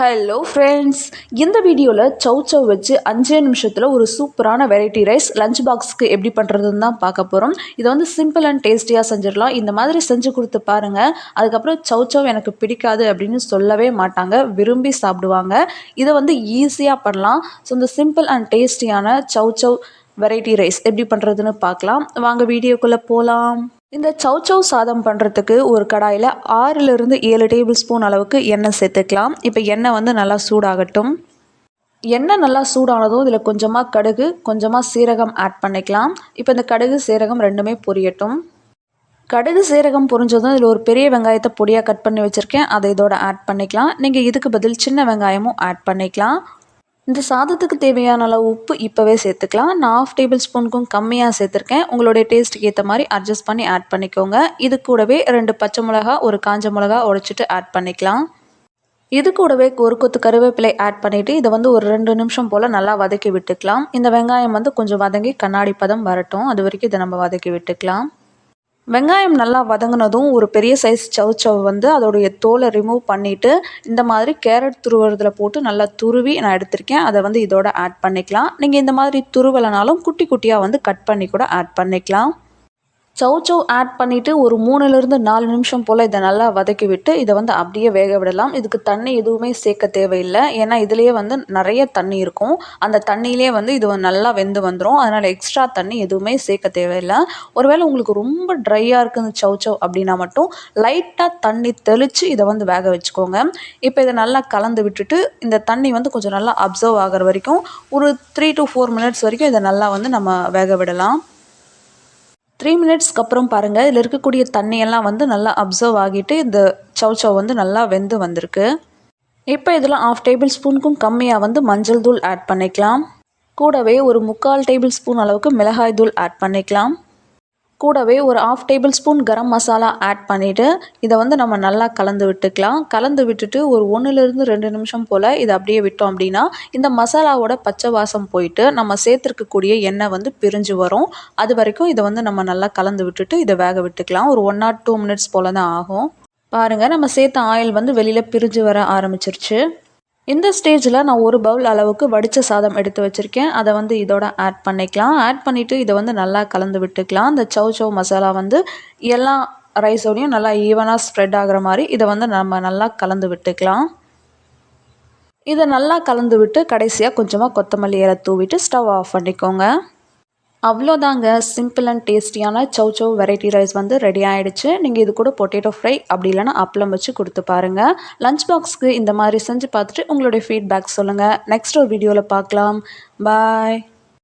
Hello friends இந்த வீடியோவில் சவ் சவ் வச்சு அஞ்சே நிமிஷத்தில் ஒரு சூப்பரான வெரைட்டி ரைஸ் லஞ்ச் பாக்ஸ்க்கு எப்படி பண்ணுறதுன்னு தான் பார்க்க போகிறோம் இதை வந்து சிம்பிள் அண்ட் டேஸ்டியாக செஞ்சிடலாம். இந்த மாதிரி செஞ்சு கொடுத்து பாருங்கள் அதுக்கப்புறம் சவ் சவ் எனக்கு பிடிக்காது அப்படின்னு சொல்லவே மாட்டாங்க. விரும்பி சாப்பிடுவாங்க. இதை வந்து ஈஸியாக பண்ணலாம். ஸோ இந்த சிம்பிள் அண்ட் டேஸ்டியான சவ் சவ் வெரைட்டி ரைஸ் எப்படி பண்ணுறதுன்னு பார்க்கலாம். வாங்க வீடியோக்குள்ளே போகலாம் இந்த சவ் சவ் சாதம் பண்ணுறதுக்கு ஒரு கடாயில் ஆறிலிருந்து ஏழு டேபிள் ஸ்பூன் அளவுக்கு எண்ணெய் சேர்த்துக்கலாம். இப்போ எண்ணெய் வந்து நல்லா சூடாகட்டும். எண்ணெய் நல்லா சூடானதும் இதில் கொஞ்சமாக கடுகு கொஞ்சமாக சீரகம் ஆட் பண்ணிக்கலாம். இப்போ இந்த கடுகு சீரகம் ரெண்டுமே பொரியட்டும். கடுகு சீரகம் பொரிஞ்சதும் இதில் ஒரு பெரிய வெங்காயத்தை பொடியாக கட் பண்ணி வச்சுருக்கேன். அதை இதோட ஆட் பண்ணிக்கலாம். நீங்கள் இதுக்கு பதில் சின்ன வெங்காயமும் ஆட் பண்ணிக்கலாம். இந்த சாதத்துக்கு தேவையான அளவு உப்பு இப்போவே சேர்த்துக்கலாம். நான் ஆஃப் டேபிள் ஸ்பூனுக்கும் கம்மியாக சேர்த்துருக்கேன். உங்களுடைய டேஸ்ட்டுக்கு ஏற்ற மாதிரி அட்ஜஸ்ட் பண்ணி ஆட் பண்ணிக்கோங்க. இது கூடவே ரெண்டு பச்சை மிளகா ஒரு காஞ்ச மிளகா உடைச்சிட்டு ஆட் பண்ணிக்கலாம். இது கூடவே ஒரு கொத்து கருவேப்பிலை ஆட் பண்ணிவிட்டு இதை வந்து ஒரு ரெண்டு நிமிஷம் போல் நல்லா வதக்கி விட்டுக்கலாம். இந்த வெங்காயம் வந்து கொஞ்சம் வதங்கி கண்ணாடி பதம் வரட்டும். அது வரைக்கும் இதை நம்ம வதக்கி விட்டுக்கலாம். வெங்காயம் நல்லா வதங்கினதும் ஒரு பெரிய சைஸ் சவ் சவ் வந்து அதோடைய தோலை ரிமூவ் பண்ணிவிட்டு இந்த மாதிரி கேரட் துருவுறதில் போட்டு நல்லா துருவி நான் எடுத்திருக்கேன். அதை வந்து இதோட ஆட் பண்ணிக்கலாம். நீங்கள் இந்த மாதிரி துருவலைனாலும் குட்டி குட்டியாக வந்து கட் பண்ணி கூட ஆட் பண்ணிக்கலாம். சவு ஆட் பண்ணிவிட்டு ஒரு மூணுலேருந்து நாலு நிமிஷம் போல் இதை நல்லா வதக்கி விட்டு இதை வந்து அப்படியே வேக விடலாம். இதுக்கு தண்ணி எதுவுமே சேர்க்க தேவையில்லை. ஏன்னா இதுலேயே வந்து நிறைய தண்ணி இருக்கும். அந்த தண்ணியிலே வந்து இது நல்லா வெந்து வந்துடும் அதனால் எக்ஸ்ட்ரா தண்ணி எதுவுமே சேர்க்க தேவையில்லை. ஒருவேளை உங்களுக்கு ரொம்ப ட்ரையாக இருக்குது சவு சவ் அப்படின்னா மட்டும் லைட்டாக தண்ணி தெளித்து இதை வந்து வேக வச்சுக்கோங்க. இப்போ இதை நல்லா கலந்து விட்டுட்டு இந்த தண்ணி வந்து கொஞ்சம் நல்லா அப்சர்வ் ஆகிற வரைக்கும் ஒரு த்ரீ டு ஃபோர் மினிட்ஸ் வரைக்கும் இதை நல்லா வந்து நம்ம வேக விடலாம். த்ரீ மினிட்ஸ்க்கு அப்புறம் பாருங்கள் இதில் இருக்கக்கூடிய தண்ணியெல்லாம் வந்து நல்லா அப்சர்வ் ஆகிட்டு இந்த சவ் சவ் வந்து நல்லா வெந்து வந்திருக்கு. இப்போ இதில் ஆஃப் டேபிள் ஸ்பூனுக்கும் கம்மியாக வந்து மஞ்சள் தூள் ஆட் பண்ணிக்கலாம். கூடவே ஒரு முக்கால் டேபிள் ஸ்பூன் அளவுக்கு மிளகாய் தூள் ஆட் பண்ணிக்கலாம். கூடவே ஒரு half tablespoon garam masala add பண்ணிவிட்டு இதை வந்து நம்ம நல்லா கலந்து விட்டுக்கலாம். கலந்து விட்டுட்டு ஒரு ஒன்றுலேருந்து ரெண்டு நிமிஷம் போல் இதை அப்படியே விட்டோம் அப்படின்னா இந்த மசாலாவோட பச்சை வாசம் போயிட்டு நம்ம சேர்த்துருக்கக்கூடிய எண்ணெய் வந்து பிரிஞ்சு வரும். அது வரைக்கும் இதை வந்து நம்ம நல்லா கலந்து விட்டுட்டு இதை வேக விட்டுக்கலாம். ஒரு ஒன் ஆர் டூ மினிட்ஸ் போல் தான் ஆகும். பாருங்கள் நம்ம சேர்த்த ஆயில் வந்து வெளியில் பிரிஞ்சு வர ஆரம்பிச்சிருச்சு. இந்த ஸ்டேஜில் நான் ஒரு பவுல் அளவுக்கு வடித்த சாதம் எடுத்து வச்சுருக்கேன். அதை வந்து இதோட ஆட் பண்ணிக்கலாம். ஆட் பண்ணிவிட்டு இதை வந்து நல்லா கலந்து விட்டுக்கலாம். இந்த சவ் சவ் மசாலா வந்து எல்லா ரைஸோடையும் நல்லா ஈவனாக ஸ்ப்ரெட் ஆகிற மாதிரி இதை வந்து நம்ம நல்லா கலந்து விட்டுக்கலாம். இதை நல்லா கலந்து விட்டு கடைசியாக கொஞ்சமாக கொத்தமல்லி இலை தூவிட்டு ஸ்டவ் ஆஃப் பண்ணிக்கோங்க. அவ்வளோதாங்க. சிம்பிள் அண்ட் டேஸ்டியான சவ் சவ் வெரைட்டி ரைஸ் வந்து ரெடி ஆகிடுச்சு நீங்கள் இது கூட பொட்டேட்டோ ஃப்ரை அப்படி இல்லைனா அப்பளம் வச்சு கொடுத்து பாருங்கள் லஞ்ச் பாக்ஸ்க்கு இந்த மாதிரி செஞ்சு பார்த்துட்டு உங்களுடைய ஃபீட்பேக் சொல்லுங்கள் நெக்ஸ்ட் ஒரு வீடியோவில் பார்க்கலாம். பாய்